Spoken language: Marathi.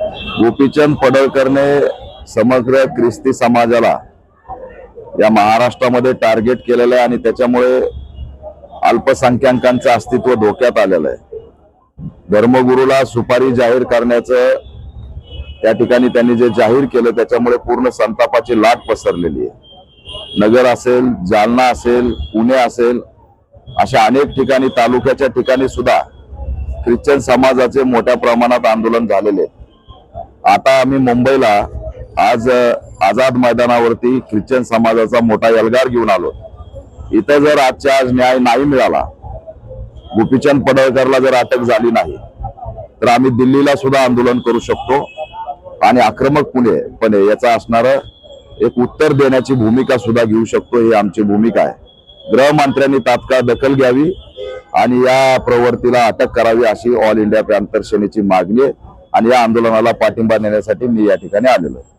गोपीचंद पडळकरने समग्र ख्रिस्ती समाजाला या महाराष्ट्रामध्ये टार्गेट केलेलं आहे आणि त्याच्यामुळे अल्पसंख्याकांचं अस्तित्व धोक्यात आलेलं आहे. धर्मगुरूला सुपारी जाहीर करण्याचं त्या ठिकाणी त्यांनी जे जाहीर केलं त्याच्यामुळे पूर्ण संतापाची लाट पसरलेली आहे. नगर असेल जालना असेल पुणे असेल अशा अनेक ठिकाणी तालुक्याच्या ठिकाणी सुद्धा ख्रिश्चन समाजाचे मोठ्या प्रमाणात आंदोलन झालेले आहे आता आम्ही मुंबईला आज आझाद मैदानावरती ख्रिश्चन समाजाचा मोठा एल्गार घेऊन आलो. इथं जर आजच्या आज न्याय नाही मिळाला गोपीचंद पडळकरला जर अटक झाली नाही तर आम्ही दिल्लीला सुद्धा आंदोलन करू शकतो आणि आक्रमकपणे पणे याचा असणार एक उत्तर देण्याची भूमिका सुद्धा घेऊ शकतो ही आमची भूमिका आहे. गृहमंत्र्यांनी तात्काळ दखल घ्यावी आणि या प्रवृत्तीला अटक करावी अशी ऑल इंडिया पॅन्थर सेनेची मागणी आहे. आणि या आंदोलनाला पाठिंबा देण्यासाठी मी या ठिकाणी आलेलो आहे.